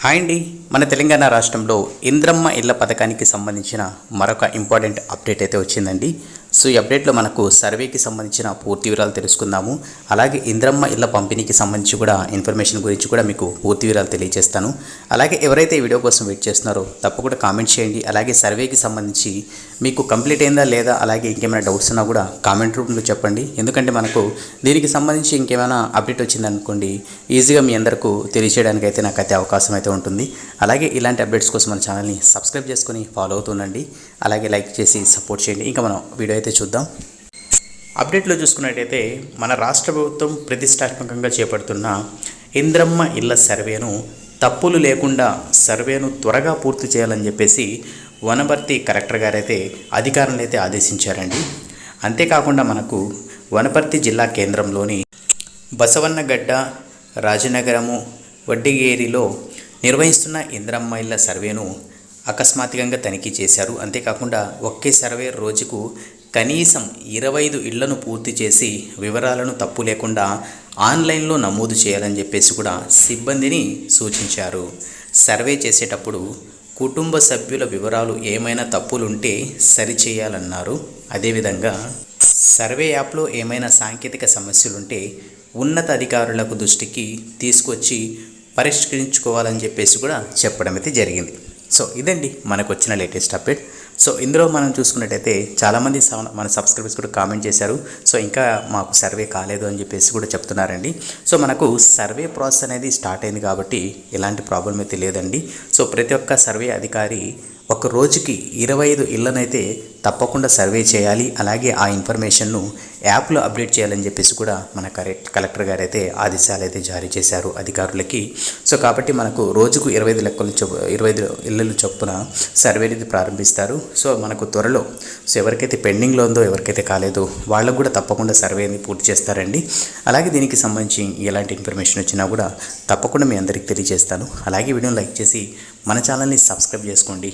Hi అండి. మన తెలంగాణ రాష్ట్రంలో ఇంద్రమ్మ ఇళ్ళ పథకానికి సంబంధించిన మరొక ఇంపార్టెంట్ అప్డేట్ అయితే వచ్చిందండి. సో ఈ అప్డేట్లో మనకు సర్వేకి సంబంధించిన పూర్తి వివరాలు తెలుసుకుందాము. అలాగే ఇంద్రమ్మ ఇళ్ళ పంపిణీకి సంబంధించి కూడా ఇన్ఫర్మేషన్ గురించి కూడా మీకు పూర్తి వివరాలు తెలియజేస్తాను. అలాగే ఎవరైతే ఈ వీడియో కోసం వెయిట్ చేస్తున్నారో తప్పకుండా కామెంట్ చేయండి. అలాగే సర్వేకి సంబంధించి మీకు కంప్లీట్ అయిందా లేదా అలాగే ఇంకేమైనా డౌట్స్ ఉన్నా కూడా కామెంట్ రూపంలో చెప్పండి. ఎందుకంటే మనకు దీనికి సంబంధించి ఇంకేమైనా అప్డేట్ వచ్చిందనుకోండి ఈజీగా మీ అందరికీ తెలియచేయడానికి అయితే నాకు అయితే అవకాశం అయితే ఉంటుంది. అలాగే ఇలాంటి అప్డేట్స్ కోసం మన ఛానల్ని సబ్స్క్రైబ్ చేసుకొని ఫాలో అవుతుండండి అలాగే లైక్ చేసి సపోర్ట్ చేయండి. ఇంకా మనం వీడియో అయితే చూద్దాం. అప్డేట్లో చూసుకున్నట్టయితే మన రాష్ట్ర ప్రభుత్వం ప్రతిష్టాత్మకంగా చేపడుతున్న ఇంద్రమ్మ ఇళ్ళ సర్వేను తప్పులు లేకుండా సర్వేను త్వరగా పూర్తి చేయాలని చెప్పేసి వనపర్తి కలెక్టర్ గారైతే అధికారులను అయితే ఆదేశించారండి. అంతేకాకుండా మనకు వనపర్తి జిల్లా కేంద్రంలోని బసవన్నగడ్డ రాజనగరము వడ్డిగేరిలో నిర్వహిస్తున్న ఇంద్రమ్మ ఇళ్ళ సర్వేను అకస్మాత్తుగా తనిఖీ చేశారు. అంతేకాకుండా ఒకే సర్వే రోజుకు కనీసం ఇరవై ఐదు ఇళ్ళను పూర్తి చేసి వివరాలను తప్పు లేకుండా ఆన్లైన్లో నమోదు చేయాలని చెప్పేసి కూడా సిబ్బందిని సూచించారు. సర్వే చేసేటప్పుడు కుటుంబ సభ్యుల వివరాలు ఏమైనా తప్పులుంటే సరిచేయాలన్నారు. అదేవిధంగా సర్వే యాప్లో ఏమైనా సాంకేతిక సమస్యలుంటే ఉన్నత అధికారులకు దృష్టికి తీసుకొచ్చి పరిష్కరించుకోవాలని చెప్పేసి కూడా చెప్పడం అయితే జరిగింది. సో ఇదండి మనకు వచ్చిన లేటెస్ట్ అప్డేట్. సో ఇందులో మనం చూసుకున్నట్టయితే చాలామంది మన సబ్స్క్రైబర్స్ కూడా కామెంట్ చేశారు. సో ఇంకా మాకు సర్వే కాలేదు అని చెప్పేసి కూడా చెప్తున్నారండి. సో మనకు సర్వే ప్రాసెస్ అనేది స్టార్ట్ అయింది కాబట్టి ఎలాంటి ప్రాబ్లం అయితే లేదండి. సో ప్రతి ఒక్క సర్వే అధికారి ఒక రోజుకి ఇరవై ఐదు ఇళ్ళనైతే తప్పకుండా సర్వే చేయాలి. అలాగే ఆ ఇన్ఫర్మేషన్ను యాప్లో అప్డేట్ చేయాలని చెప్పేసి కూడా మన కరెక్ట్ కలెక్టర్ గారు అయితే ఆదేశాలు అయితే జారీ చేశారు అధికారులకి. సో కాబట్టి మనకు రోజుకు ఇరవై ఐదు లెక్కలు చొప్పు ఇరవై ఐదు ఇళ్ళలు చొప్పున సర్వే అనేది ప్రారంభిస్తారు. సో మనకు త్వరలో సో ఎవరికైతే పెండింగ్లో ఉందో ఎవరికైతే కాలేదో వాళ్ళకు కూడా తప్పకుండా సర్వేని పూర్తి చేస్తారండి. అలాగే దీనికి సంబంధించి ఎలాంటి ఇన్ఫర్మేషన్ వచ్చినా కూడా తప్పకుండా మీ అందరికీ తెలియజేస్తాను. అలాగే వీడియోని లైక్ చేసి మన ఛానల్ని సబ్స్క్రైబ్ చేసుకోండి.